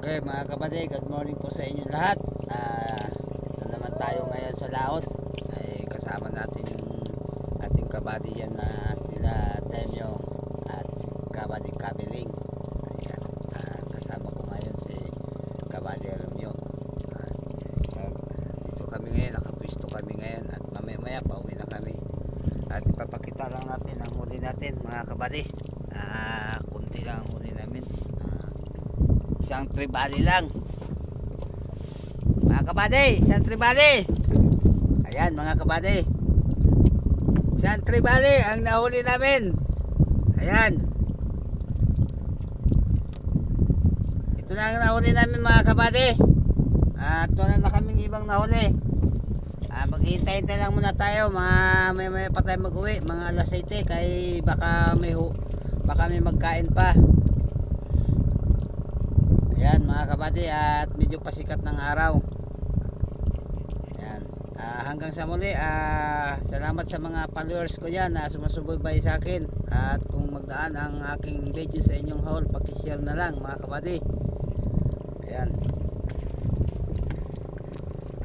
Okay mga kapatid, good morning po sa inyo lahat. Ah, ito naman tayo ngayon sa laot. Ay kasama natin yung ating kabady dyan na sila Temyo at si kabady Kabiling. Ayan, ah, kasama ko ngayon si kabady Romeo. Ah, dito kami ngayon, nakapwisto kami ngayon at mamaya maya pauwi na kami. At ipapakita lang natin ang huli natin mga kabady. Ah, kunti lang ang huli namin. Isang tribali lang. Mga kabady isang tribali. Ayan mga kabady. Isang tribali ang nahuli namin. Ayan. Ito na ang nahuli namin mga kabady. At wala na kaming ibang nahuli. Ah, maghihintay-hintay lang muna tayo. Mga may may pa tayo mag-uwi. Mga alas 7 kay baka may baka may magkain pa Ayan mga kabady at medyo pasikat ng araw. Ayan. Ah, hanggang sa muli, ah, salamat sa mga followers ko yan na sumusubaybay sa akin. At kung magdaan ang aking video sa inyong haul, pakishare na lang mga kabady. Ayan.